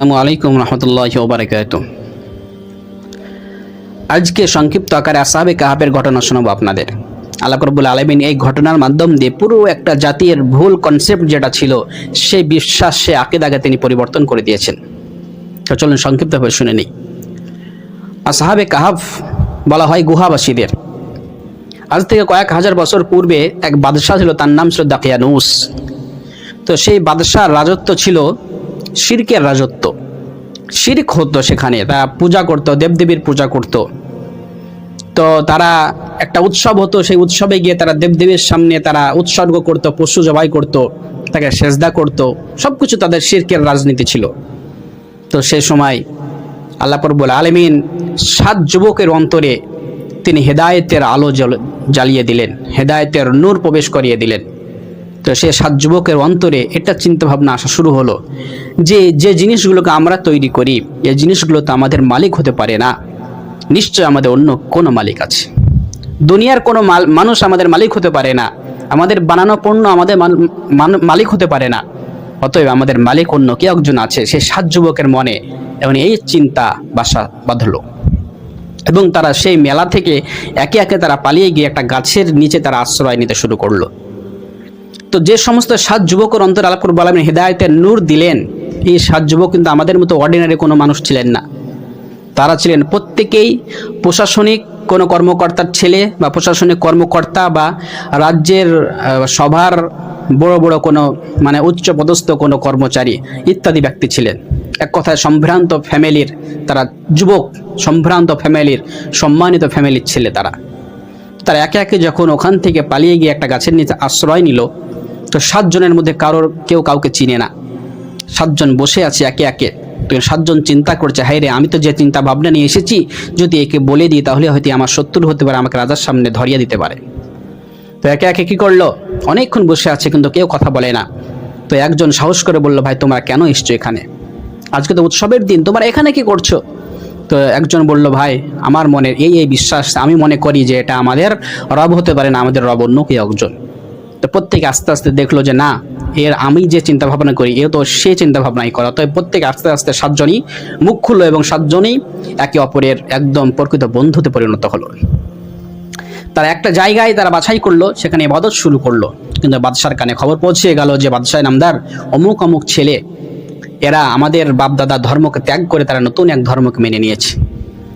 আলাইকুম রহমতুল্লাহ আজকে সংক্ষিপ্ত আকারে আসাবে কাহাবের ঘটনা শোনাবো আপনাদের। আলাকরবুল করবুল আলমিন এই ঘটনার মাধ্যম দিয়ে পুরো একটা জাতির ভুল কনসেপ্ট যেটা ছিল, সেই বিশ্বাস সে আকেদাকে তিনি পরিবর্তন করে দিয়েছেন। তো চলুন সংক্ষিপ্তভাবে শুনে নিই। আসাহাবে কাহাব বলা হয় গুহাবাসীদের। আজ থেকে কয়েক হাজার বছর পূর্বে এক বাদশাহ ছিল, তার নাম ছিল দাকিয়ানুস। তো সেই বাদশার রাজত্ব ছিল শিরকের রাজত্ব। শিরক হতো সেখানে, তারা পূজা করতো, দেবদেবীর পূজা করত। তো তারা একটা উৎসব হতো, সেই উৎসবে গিয়ে তারা দেবদেবীর সামনে তারা উৎসর্গ করত, পশু জবাই করত, তাকে সেজদা করত সব কিছু তাদের শিরকের রাজনীতি ছিল। তো সেই সময় আল্লাহ পরবুল আলমিন সাত যুবকের অন্তরে তিনি হেদায়েতের আলো জ্বল- জ্বালিয়ে দিলেন, হেদায়েতের নূর প্রবেশ করিয়ে দিলেন। তো সে সাত যুবকের অন্তরে এটা চিন্তা ভাবনা আসা শুরু হলো যে যে জিনিসগুলোকে আমরা তৈরি করি এই জিনিসগুলো তো আমাদের মালিক হতে পারে না। নিশ্চয় আমাদের অন্য কোনো মালিক আছে। দুনিয়ার কোনো মানুষ আমাদের মালিক হতে পারে না। আমাদের বানানো পণ্য আমাদের মালিক হতে পারে না। অতএব আমাদের মালিক অন্য কে একজন আছে, সে সাত যুবকের মনে এবং এই চিন্তা বাসা বাঁধলো। এবং তারা সেই মেলা থেকে একে একে তারা পালিয়ে গিয়ে একটা গাছের নিচে তারা আশ্রয় নিতে শুরু করল। তো যে সমস্ত সাত যুবকের অন্তর আলাপ করব আলমিন হৃদায়তের নূর দিলেন, এই সাত যুবক কিন্তু আমাদের মতো অর্ডিনারি কোনো মানুষ ছিলেন না। তারা ছিলেন প্রত্যেকেই প্রশাসনিক কোনো কর্মকর্তার ছেলে বা প্রশাসনিক কর্মকর্তা বা রাজ্যের সভার বড় বড় কোনো মানে উচ্চ পদস্থ কোনো কর্মচারী ইত্যাদি ব্যক্তি ছিলেন। এক কথায় সম্ভ্রান্ত ফ্যামিলির তারা যুবক, সম্ভ্রান্ত ফ্যামিলির সম্মানিত ফ্যামিলির ছেলে তারা। তারা একে একে যখন ওখান থেকে পালিয়ে গিয়ে একটা গাছের নিচে আশ্রয় নিল, তো সাতজনের মধ্যে কারোর কেউ কাউকে চিনে না। সাতজন বসে আছে একে একে। তো সাতজন চিন্তা করছে হাই রে, আমি তো যে চিন্তা ভাবনা নিয়ে এসেছি, যদি একে বলে দিই তাহলে হয়তো আমার শত্রু হতে পারে, আমাকে রাজার সামনে ধরিয়ে দিতে পারে। তো একে একে কী করল? অনেকক্ষণ বসে আছে, কিন্তু কেউ কথা বলে না। তো একজন সাহস করে বলল, ভাই, তোমরা কেন এসছো এখানে? আজকে তো উৎসবের দিন, তোমরা এখানে কি করছ? তো একজন বলল, ভাই, আমার মনের এই এই বিশ্বাস, আমি মনে করি যে এটা আমাদের রব হতে পারে না, আমাদের রব অন্য কেউ একজন। তো প্রত্যেকে আস্তে আস্তে দেখল যে না, এর আমি যে চিন্তা ভাবনা করি এ তো সে চিন্তা ভাবনাই করা। তো প্রত্যেকে আস্তে আস্তে সাতজনই মুখ খুললো এবং সাতজনই একে অপরের একদম প্রকৃত বন্ধুতে পরিণত হলো। তারা একটা জায়গায় তারা বাছাই করল, সেখানে ইবাদত শুরু করল। কিন্তু বাদশার কানে খবর পৌঁছে গেল যে বাদশাহ নামদার অমুক অমুক ছেলে এরা আমাদের বাপদাদার ধর্মকে ত্যাগ করে তারা নতুন এক ধর্মকে মেনে নিয়েছে।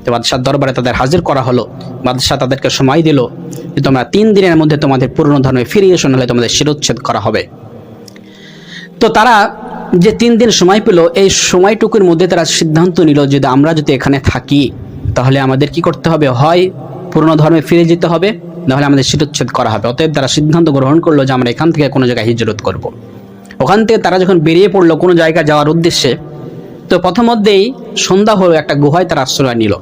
তো বাদশাহ দরবারে তাদের হাজির করা হলো। বাদশাহ তাদেরকে সময় দিল যে তোমরা তিন দিনের মধ্যে তোমাদের পুরনো ধর্মে ফিরে এসো, নাহলে তোমাদের শিরোচ্ছেদ করা হবে। তো তারা যে তিন দিন সময় পেল, এই সময়টুকুর মধ্যে তারা সিদ্ধান্ত নিল যে আমরা যদি এখানে থাকি, তাহলে আমাদের কি করতে হবে? হয় পুরনো ধর্মে ফিরে যেতে হবে, নাহলে আমাদের শিরোচ্ছেদ করা হবে। অতএব তারা সিদ্ধান্ত গ্রহণ করল যে আমরা এখান থেকে কোনো জায়গায় হিজরত করব। ওখান থেকে তারা যখন বেরিয়ে পড়ল কোনো জায়গায় যাওয়ার উদ্দেশ্যে, তো প্রথমধ্যেই সন্ধ্যা হলো, একটা গুহায় তারা আশ্রয় নিল।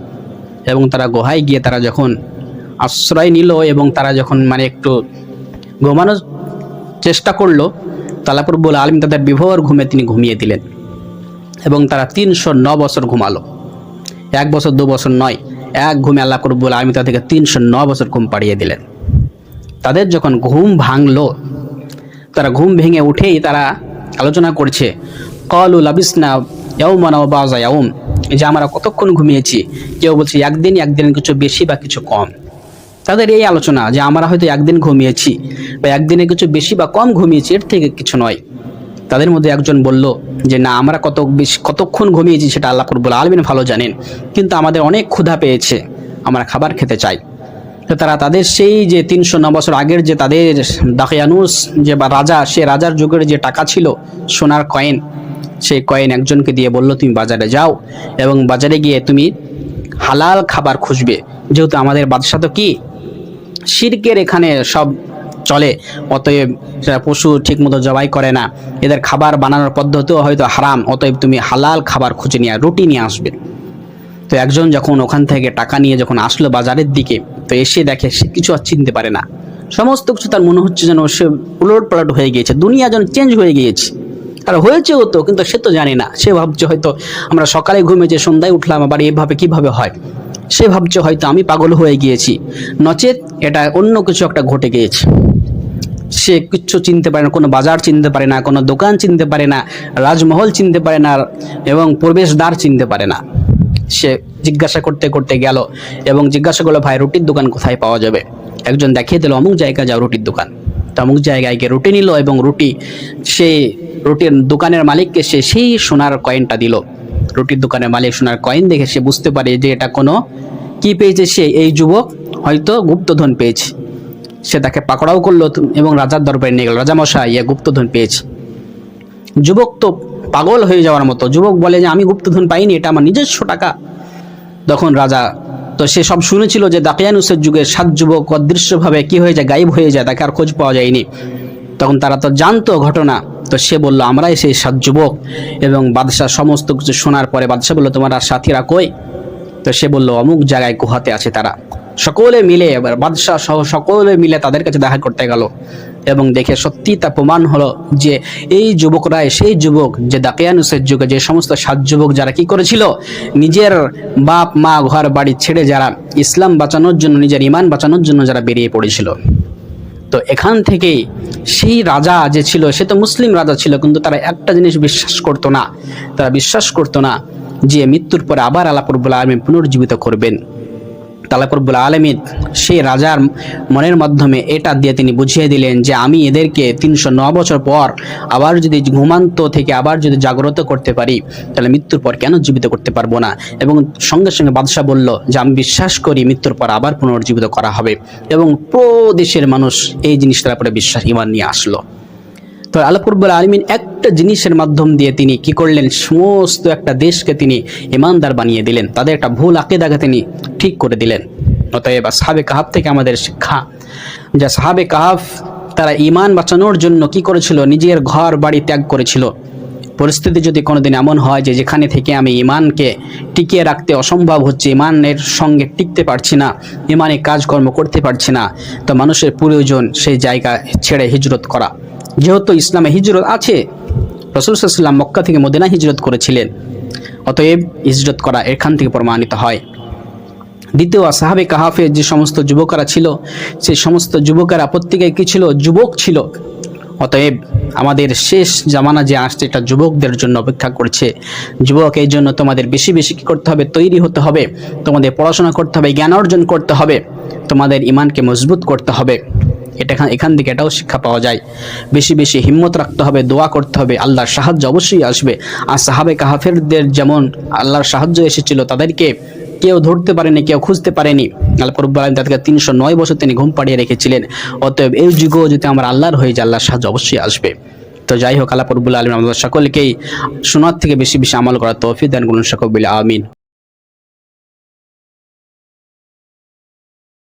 এবং তারা গুহায় গিয়ে তারা যখন আশ্রয় নিল এবং তারা যখন মানে একটু ঘুমানোর চেষ্টা করল তালাপুরবুল আলম তাদের বিভোর ঘুমে তিনি ঘুমিয়ে দিলেন এবং তারা তিনশো ন বছর ঘুমালো। এক বছর, দু বছর নয়, এক ঘুমে আল্লাহ করবুল আলমী তাদেরকে তিনশো ন বছর ঘুম পাড়িয়ে দিলেন। তাদের যখন ঘুম ভাঙলো তারা ঘুম ভেঙে উঠেই তারা আলোচনা করছে। কলুল আবিসনা ইয়াউমানা বাজা ইয়াউম। যে, আমরা কতক্ষণ ঘুমিয়েছি? কেউ বলছে, একদিন একদিন কিছু বেশি বা কিছু কম। তাদের এই আলোচনা যে, আমরা হয়তো একদিন ঘুমিয়েছি বা একদিনে কিছু বেশি বা কম ঘুমিয়েছি, এর থেকে কিছু নয়। তাদের মধ্যে একজন বলল যে, না, আমরা কত বেশি, কতক্ষণ ঘুমিয়েছি সেটা আল্লাহ করবুল আলমিন ভালো জানেন। কিন্তু আমাদের অনেক ক্ষুধা পেয়েছে। আমরা খাবার খেতে চাই। তারা তাদের সেই যে তিনশো বছর আগের যে তাদের দাকিয়ানুস যে বা রাজা, সে রাজার যুগের যে টাকা ছিল সোনার কয়েন, সেই কয়েন একজনকে দিয়ে বলল, তুমি বাজারে যাও এবং বাজারে গিয়ে তুমি হালাল খাবার খুঁজবে। যেহেতু আমাদের বাদশা তো কি? শিরকের এখানে সব চলে, অতএব পশু ঠিকমতো জবাই করে না। এদের খাবার বানানোর পদ্ধতিও হয়তো হারাম, অতএব তুমি হালাল খাবার খুঁজে নিয়ে, রুটি নিয়ে আসবে। তো একজন যখন ওখান থেকে টাকা নিয়ে যখন আসলো বাজারের দিকে, তো এসে দেখে সে কিছু আর চিনতে পারে না। সমস্ত কিছু তার মনে হচ্ছে যেন সে উলট পালট হয়ে গিয়েছে, দুনিয়া যেন চেঞ্জ হয়ে গিয়েছে। আর হয়েছেও তো, কিন্তু সে তো জানে না। সে ভাবছে হয়তো আমরা সকালে ঘুমেছে সন্ধ্যায় উঠলাম, আবার এভাবে কীভাবে হয়? সে ভাবছে হয়তো আমি পাগল হয়ে গিয়েছি। নচেত এটা অন্য কিছু একটা ঘটে গিয়েছে। সে কিচ্ছু চিনতে পারে না, কোনো বাজার চিনতে পারে না, কোনো দোকান চিনতে পারে না, রাজমহল চিনতে পারে না, এবং প্রবেশদ্বার চিনতে পারে না। সে জিজ্ঞাসা করতে করতে গেল এবং জিজ্ঞাসা করল, ভাই, রুটির দোকান কোথায় পাওয়া যাবে? একজন দেখিয়ে দিল, অমুক জায়গায় যাও রুটির দোকান। তো অমুক জায়গায় গিয়ে রুটি নিল এবং রুটি সে রুটির দোকানের মালিককে সে সেই সোনার কয়েনটা দিল। রুটির দোকানের মালিক সোনার কয়েন দেখে সে বুঝতে পারে যে এটা কোনো, কি পেয়েছে সে? এই যুবক হয়তো গুপ্তধন পেয়েছে। সে তাকে পাকড়াও করল এবং রাজার দরবারে নিয়ে গেল, রাজামশাই ইয়ে গুপ্তধন পেয়েছে। যুবক তো পাগল হয়ে যাওয়ার মতো। যুবক বলে যে, আমি গুপ্তধন পাইনি, এটা আমার নিজস্ব টাকা। তখন রাজা, তো সে সব শুনেছিল যে, দাকিয়ানুসের যুগে সাত যুবক অদৃশ্যভাবে কি হয়ে যায়, গায়েব হয়ে যায়, তাকে আর খোঁজ পাওয়া যায়নি। তখন তারা তো জানতো ঘটনা, তো সে বলল, আমরাই সেই সাত যুবক। এবং বাদশাহ সমস্ত কিছু শোনার পরে বাদশাহ বলল, তোমার আর সাথীরা কই? তো সে বলল, অমুক জায়গায় গুহাতে আছে তারা। সকলে মিলে এবার বাদশাহ সহ সকলে মিলে তাদের কাছে দেখা করতে গেল। এবং দেখে সত্যি তা প্রমাণ হলো যে এই যুবকরাই সেই যুবক যে দাকিয়ানুসের যুগে যে সমস্ত সাত যুবক যারা কি করেছিল, নিজের বাপ, মা, ঘর, বাড়ি ছেড়ে যারা ইসলাম বাঁচানোর জন্য, নিজের ইমান বাঁচানোর জন্য যারা বেরিয়ে পড়েছিল। তো এখান থেকেই সেই রাজা যে ছিল, সে তো মুসলিম রাজা ছিল, কিন্তু তারা একটা জিনিস বিশ্বাস করতো না। তারা বিশ্বাস করতো না যে মৃত্যুর পরে আবার আলাপুরবুল আলমী পুনর্জীবিত করবেন। তালাকুরবুল আলমিন সেই রাজার মনের মাধ্যমে এটা দিয়ে তিনি বুঝিয়ে দিলেন যে আমি এদেরকে তিনশো ন বছর পর আবার যদি ঘুমান্ত থেকে আবার যদি জাগ্রত করতে পারি, তাহলে মৃত্যুর পর কেন জীবিত করতে পারব না? এবং সঙ্গে সঙ্গে বাদশাহ বলল, যে আমি বিশ্বাস করি মৃত্যুর পর আবার পুনর্জীবিত করা হবে। এবং পুরো দেশের মানুষ এই জিনিসটার উপরে বিশ্বাস ইমান নিয়ে আসলো। তো আল্লাহরবুল আলমিন একটা জিনিসের মাধ্যম দিয়ে তিনি কি করলেন? সমস্ত একটা দেশকে তিনি ইমানদার বানিয়ে দিলেন। তাদের একটা ভুল আকেদাকে তিনি ঠিক করে দিলেন। অতএব সাহাবে কাহাব থেকে আমাদের শিক্ষা। যা সাহাবে কাহাব তারা ইমান বাঁচানোর জন্য কি করেছিল? নিজের ঘর বাড়ি ত্যাগ করেছিল। পরিস্থিতি যদি কোনোদিন এমন হয় যে যেখানে থেকে আমি ইমানকে টিকিয়ে রাখতে অসম্ভব হচ্ছে, ইমানের সঙ্গে টিকতে পারছি না ইমানে কাজকর্ম করতে পারছি না, তো মানুষের প্রয়োজন সেই জায়গা ছেড়ে হিজরত করা। যেহেতু ইসলামে হিজরত আছে রসুলাম মক্কা থেকে মদিনা হিজরত করেছিলেন, অতএব হিজরত করা এখান থেকে প্রমাণিত হয়। দ্বিতীয়, সাহাবে কাহাফে যে সমস্ত যুবকরা ছিল, সেই সমস্ত যুবকেরা প্রত্যেকে কি ছিল? যুবক ছিল। অতএব আমাদের শেষ জামানা যে আসছে, এটা যুবকদের জন্য অপেক্ষা করছে। যুবক, এই জন্য তোমাদের বেশি বেশি কী করতে হবে? তৈরি হতে হবে। তোমাদের পড়াশোনা করতে হবে, জ্ঞান অর্জন করতে হবে। তোমাদের ইমানকে মজবুত করতে হবে। এটা এখান- থেকে এটাও শিক্ষা পাওয়া যায়। বেশি বেশি হিম্মত রাখতে হবে, দোয়া করতে হবে। আল্লাহর সাহায্য অবশ্যই আসবে। আর সাহাবে কাহাফেরদের যেমন আল্লাহর সাহায্য এসেছিল তাদেরকে কেউ ধরতে পারেনি, কেউ খুঁজতে পারেনি। আল্লাহ রব্বুল আলম তাদেরকে তিনশো নয় বছর তিনি ঘুম পাড়িয়ে রেখেছিলেন। অতএব এই যুগও যদি আমরা আল্লাহর হয়ে যায় আল্লাহর সাহায্য অবশ্যই আসবে। তো যাই হোক, আল্লাহ রব্বুল আলম আমাদের সকলকেই সোনার থেকে বেশি বেশি আমল করার তৌফিক দেন করুন সকল আমিন।